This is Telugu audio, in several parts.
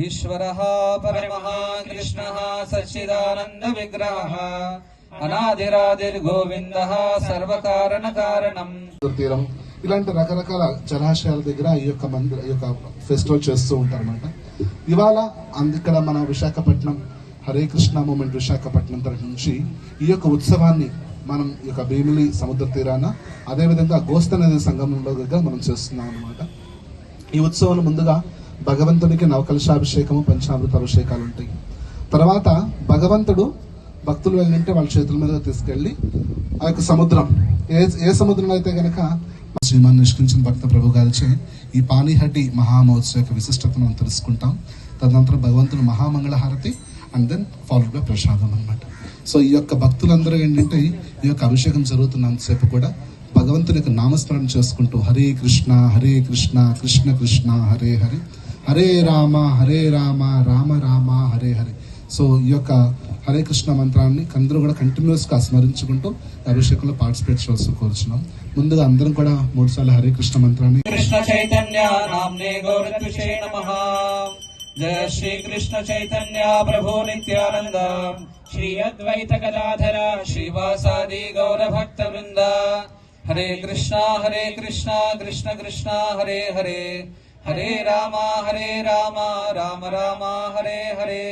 ईश्वरः परमः कृष्णः सच्चिदानन्द विग्रहः अनादिरादिर्गोविन्दः सर्वकारणकारणम् తీరం ఇలాంటి రకరకాల జలాశయాల దగ్గర ఈ యొక్క మందిర ఈ యొక్క ఫెస్టివల్ చేస్తూ ఉంటారు అనమాట ఇవాళ అంద- ఇక్కడ మన విశాఖపట్నం హరే కృష్ణ మూమెంట్ విశాఖపట్నం తరఫు నుంచి ఈ యొక్క ఉత్సవాన్ని మనం ఈ యొక్క భీమిలి సముద్ర తీరాన అదేవిధంగా గోస్త నది సంగమంలో దగ్గర మనం చేస్తున్నాం అనమాట ఈ ఉత్సవం ముందుగా భగవంతునికి నవకలశాభిషేకము పంచామృత అభిషేకాలు ఉంటాయి. తర్వాత భగవంతుడు భక్తులు వెళ్ళింటే వాళ్ళ చేతుల మీద తీసుకెళ్ళి ఆ యొక్క సముద్రం. ఏ ఏ సముద్రం అయితే కనుక శ్రీమాన్ నిష్కరించిన భక్త ప్రభు గారిచే ఈ పానీహడ్డి మహామహోత్సవ యొక్క విశిష్టతను మనం తెలుసుకుంటాం. తదనంతరం భగవంతుడు మహామంగళహారతి and then followed by prasadam అన్నమాట. సో ఈ యొక్క భక్తులందరూ ఏంటంటే ఈ యొక్క అభిషేకం జరుగుతున్నంతసేపు కూడా భగవంతుని యొక్క నామస్మరణ చేసుకుంటూ హరే కృష్ణ హరే కృష్ణ కృష్ణ కృష్ణ హరే హరే హరే రామ హరే రామ రామ రామ హరే హరే. సో ఈ యొక్క హరే కృష్ణ మంత్రాన్ని అందరూ కూడా కంటిన్యూస్గా స్మరించుకుంటూ అభిషేకంలో పార్టిసిపేట్ చేయాల్సి కోరుచున్నాం. ముందుగా అందరం కూడా మూడు సార్లు హరే కృష్ణ మంత్రాన్ని కృష్ణ చైతన్య జయ శ్రీ కృష్ణ చైతన్య ప్రభు నిత్యానంద. శ్రీ అద్వైత గదాధర శ్రీవాసాది గౌర భక్త వృంద హరే కృష్ణ హరే కృష్ణ కృష్ణ కృష్ణ హరే హరే. हरे रामा हरे रामा राम रामा हरे हरे।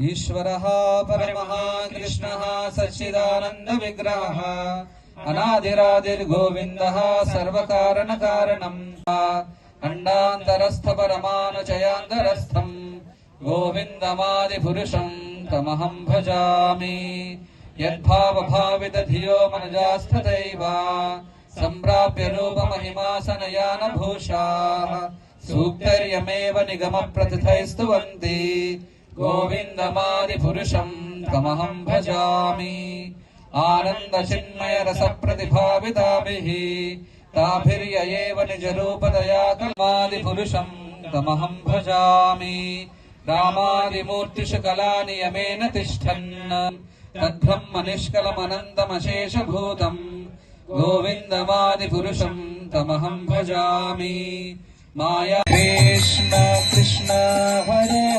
ईश्वरः परमः कृष्णः सच्चिदानन्द विग्रहः अनादिरादिर्गोविन्दः सर्वकारणकारणम् अण्डान्तरस्थपरमानुचयान्तरस्थम् गोविन्दमादिपुरुषम् तमहम् भजामि। यद्भावभावितधियो मनजास्तथैव సంప్రాప్య రూప మహిమాసనయాన భూషాః. సూక్తర్యమేవ నిగమ ప్రతిథైస్తువంతి గోవిందమాది పురుషం తమహం భజామి. ఆనంద చిన్మయ రస ప్రతిభావితాభిః తాభిర్యయేవ నిజ రూపదయా కమాది పురుషం తమహం భజామి. రామాదిమూర్తిషు కళా నియమేన తిష్టన్. తద్బ్రహ్మ నిష్కలమనంతమశేషభూతం गोविन्दमादिपुरुषम् तमहम् भजामि। माया कृष्ण कृष्ण हरे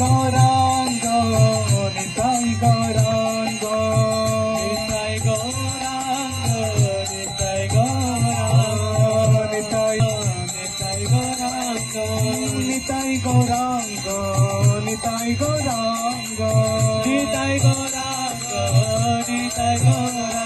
গৌরাঙ্গ নিতাই গৌরাঙ্গ নিতাই গৌরাঙ্গ নিতাই গৌরাঙ্গ নিতাই নিতাই গৌরাঙ্গ নিতাই গৌরাঙ্গ নিতাই গৌরাঙ্গ নিতাই গৌরাঙ্গ নিতাই গৌরাঙ্গ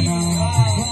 Wow.